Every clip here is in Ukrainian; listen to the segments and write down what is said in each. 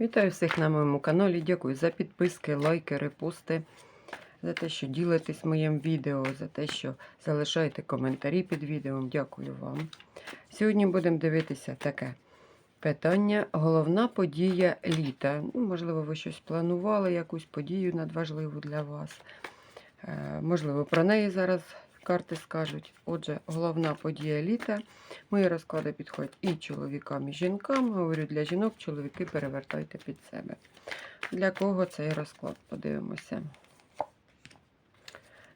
Вітаю всіх на моєму каналі. Дякую за підписки, лайки, репости, за те, що ділитесь моїм відео, за те, що залишаєте коментарі під відео. Дякую вам. Сьогодні будемо дивитися таке питання. Головна подія літа. Ну, можливо, ви щось планували, якусь подію надважливу для вас. Е, Можливо, про неї зараз карти скажуть. Отже, головна подія літа. Мої розклади підходять і чоловікам, і жінкам. Говорю для жінок, чоловіки перевертайте під себе. Для кого цей розклад? Подивимося.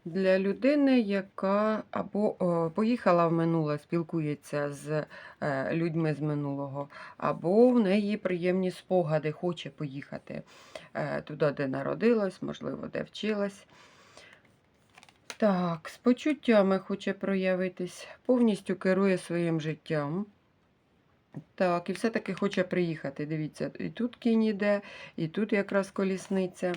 Для людини, яка або поїхала в минуле, спілкується з е, людьми з минулого, або в неї приємні спогади, хоче поїхати е, туди, де народилась, можливо, де вчилась. Так, з почуттями хоче проявитись, повністю керує своїм життям. Так, і все-таки хоче приїхати. Дивіться, і тут кінь іде, і тут якраз колісниця.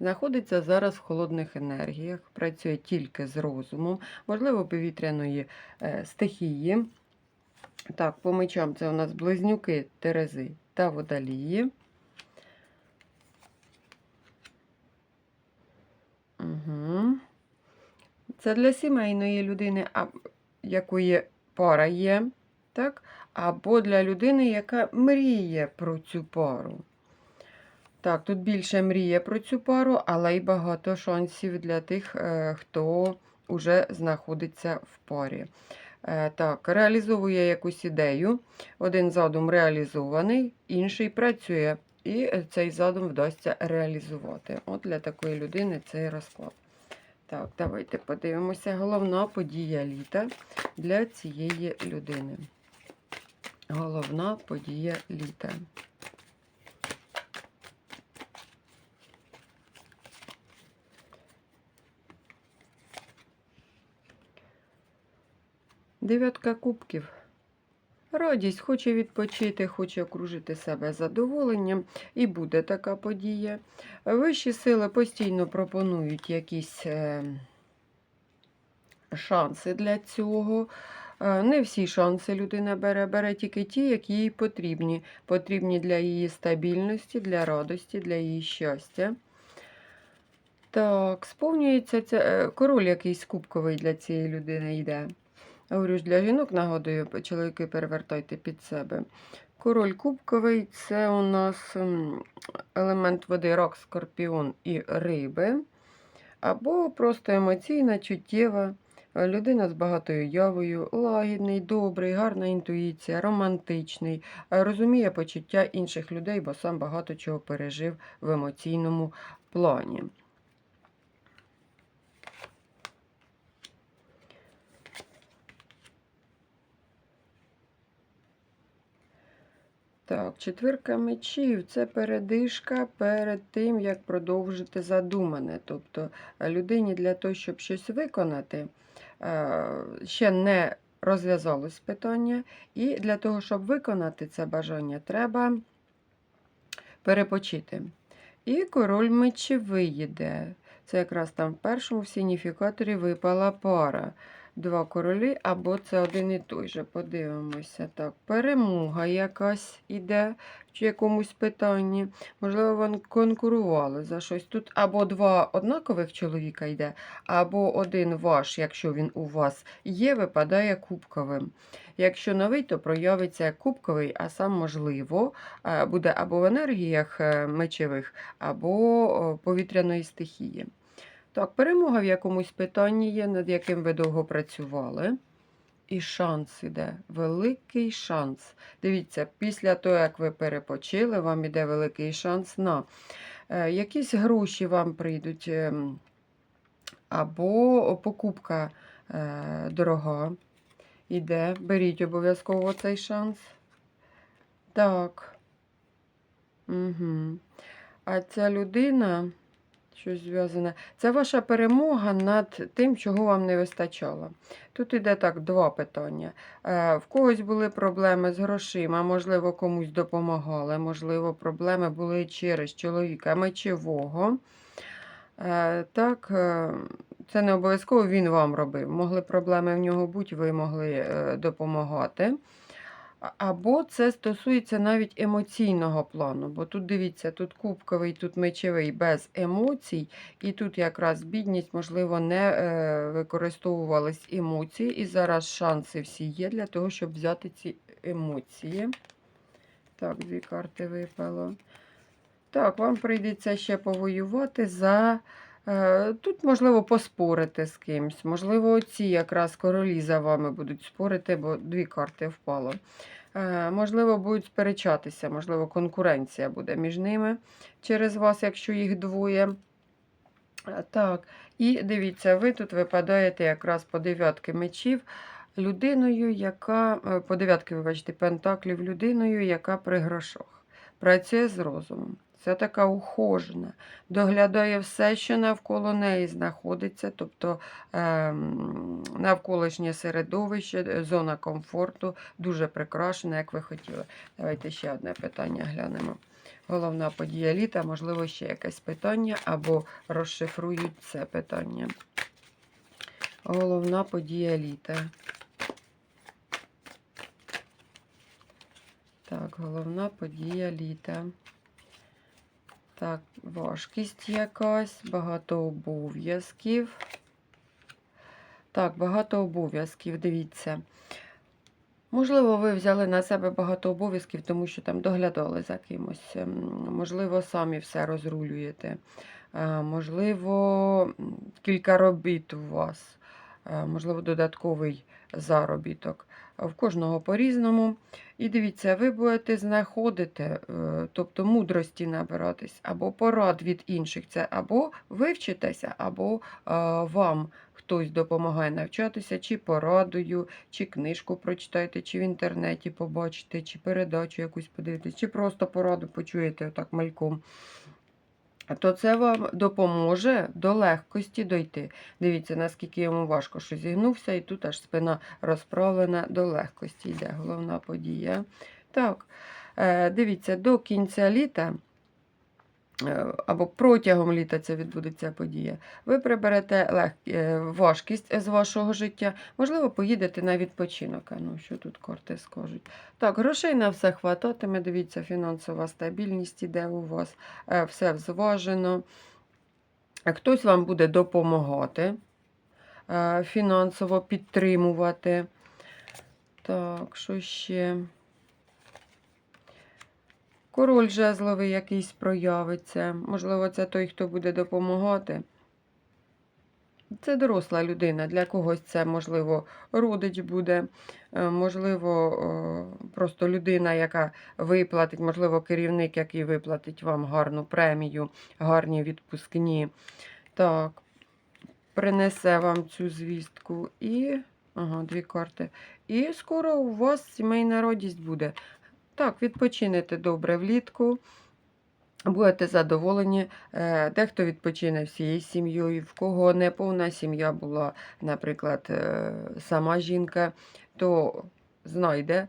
Знаходиться зараз в холодних енергіях, працює тільки з розумом, можливо, повітряної е, стихії. Так, по мечам це у нас близнюки, терези та водолії. Угу. Це для сімейної людини, якої пара є, так? або для людини, яка мріє про цю пару. Так, тут більше мріє про цю пару, але й багато шансів для тих, е, хто вже знаходиться в парі. Е, Так, реалізовує якусь ідею. Один задум реалізований, інший працює. І е, цей задум вдасться реалізувати. От для такої людини цей розклад. Так, давайте подивимося. Головна подія літа для цієї людини. Головна подія літа. Дев'ятка кубків. Радість хоче відпочити, хоче окружити себе задоволенням, і буде така подія. Вищі сили постійно пропонують якісь е, шанси для цього. Е, Не всі шанси людина бере, бере тільки ті, які їй потрібні. Потрібні для її стабільності, для радості, для її щастя. Так, сповнюється це е, король якийсь кубковий для цієї людини йде. Говорю ж, для жінок нагадую, чоловіки перевертайте під себе. Король кубковий це у нас елемент води, рак, скорпіон і риби. Або просто емоційна, чуттєва. Людина з багатою явою, лагідний, добрий, гарна інтуїція, романтичний, розуміє почуття інших людей, бо сам багато чого пережив в емоційному плані. Так, четвірка мечів це передишка перед тим, як продовжити задумане. Тобто е, людині для того, щоб щось виконати, е, ще не розв'язалось питання, і для того, щоб виконати це бажання, треба перепочити. І король мечів виїде. Це якраз там в першому в сигніфікаторі випала пара. Два королі, або це один і той же. Подивимося. Так, перемога якась іде в якомусь питанні. Можливо, вони конкурували за щось. Тут або два однакових чоловіка йде, або один ваш, якщо він у вас є, випадає кубковим. Якщо новий, то проявиться кубковий, а сам, можливо, е, буде або в енергіях е, мечевих, або повітряної стихії. Так, перемога в якомусь питанні є, над яким ви довго працювали. І шанс іде, великий шанс. Дивіться, після того, як ви перепочили, вам іде великий шанс на е, якісь гроші вам прийдуть, ем, або покупка е, дорога іде. Беріть обов'язково цей шанс. Так. Угу. А ця людина. Щось зв'язане. Це ваша перемога над тим, чого вам не вистачало. Тут іде так два питання. Е, в когось були проблеми з грошима, можливо, комусь допомагали, можливо, проблеми були через чоловіка мечевого. Е, так, е, це не обов'язково він вам робив. Могли проблеми в нього бути, ви могли допомагати. Або це стосується навіть емоційного плану, бо тут дивіться, тут кубковий, тут мечовий без емоцій, і тут якраз бідність, можливо, не е, використовувались емоції, і зараз шанси всі є для того, щоб взяти ці емоції. Так, дві карти випало. Так, вам прийдеться ще повоювати за. Е, Тут, можливо, поспорити з кимсь. Можливо, ці якраз королі за вами будуть спорити, бо дві карти впало. Е, Можливо, будуть сперечатися, можливо, конкуренція буде між ними через вас, якщо їх двоє. Е, Так, і дивіться, ви тут випадаєте якраз по дев'ятки мечів людиною, яка по дев'ятки, вибачте, пентаклів людиною, яка при грошах. Працює з розумом. Це така ухожена, доглядає все, що навколо неї знаходиться, тобто ем, навколишнє середовище, зона комфорту, дуже прикрашена, як ви хотіли. Давайте ще одне питання глянемо. Головна подія літа, можливо, ще якесь питання, або розшифрують це питання. Головна подія літа. Так, головна подія літа. Так, важкість якась, багато обов'язків. Так, багато обов'язків, дивіться. Можливо, ви взяли на себе багато обов'язків, тому що там доглядали за кимось. Ем, Можливо, самі все розрулюєте. Е, Можливо, кілька робіт у вас. Е, Можливо, додатковий заробіток. В кожного по-різному. І дивіться, ви будете знаходити, е, тобто мудрості набиратись, або порад від інших. Це або ви вчитеся, або е, вам хтось допомагає навчатися, чи порадою, чи книжку прочитаєте, чи в інтернеті побачите, чи передачу якусь подивитесь, чи просто пораду почуєте отак мальком. То це вам допоможе до легкості дойти. Дивіться, наскільки йому важко, що зігнувся, і тут аж спина розправлена до легкості йде. Головна подія. Так, е, дивіться, до кінця літа. Е, Або протягом літа це відбудеться подія. Ви приберете лег... е, важкість з вашого життя. Можливо, поїдете на відпочинок. Ну, що тут карти скажуть? Так, грошей на все хвататиме. Дивіться, фінансова стабільність іде у вас, е, все взважено. Е, Хтось вам буде допомагати, фінансово підтримувати. Так, що ще? Король жезловий якийсь проявиться. Можливо, це той, хто буде допомагати. Це доросла людина. Для когось це, можливо, родич буде, е, можливо, е, просто людина, яка виплатить, можливо, керівник, який виплатить вам гарну премію, гарні відпускні. Так, принесе вам цю звістку. І. Ага, дві карти. І скоро у вас сімейна радість буде. Так, відпочинете добре влітку. Будете задоволені. Е, Дехто відпочине всією сім'єю, в кого не повна сім'я була, наприклад, е, сама жінка, то знайде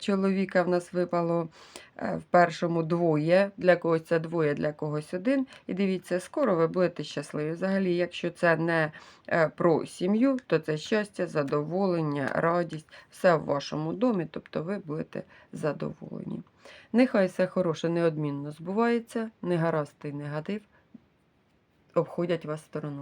чоловіка. В нас випало е, в першому двоє. Для когось це двоє, для когось один. І дивіться, скоро ви будете щасливі. Взагалі, якщо це не е, про сім'ю, то це щастя, задоволення, радість, все в вашому домі, тобто ви будете задоволені. Нехай все хороше неодмінно збувається, негаразд і негатив обходять вас стороною.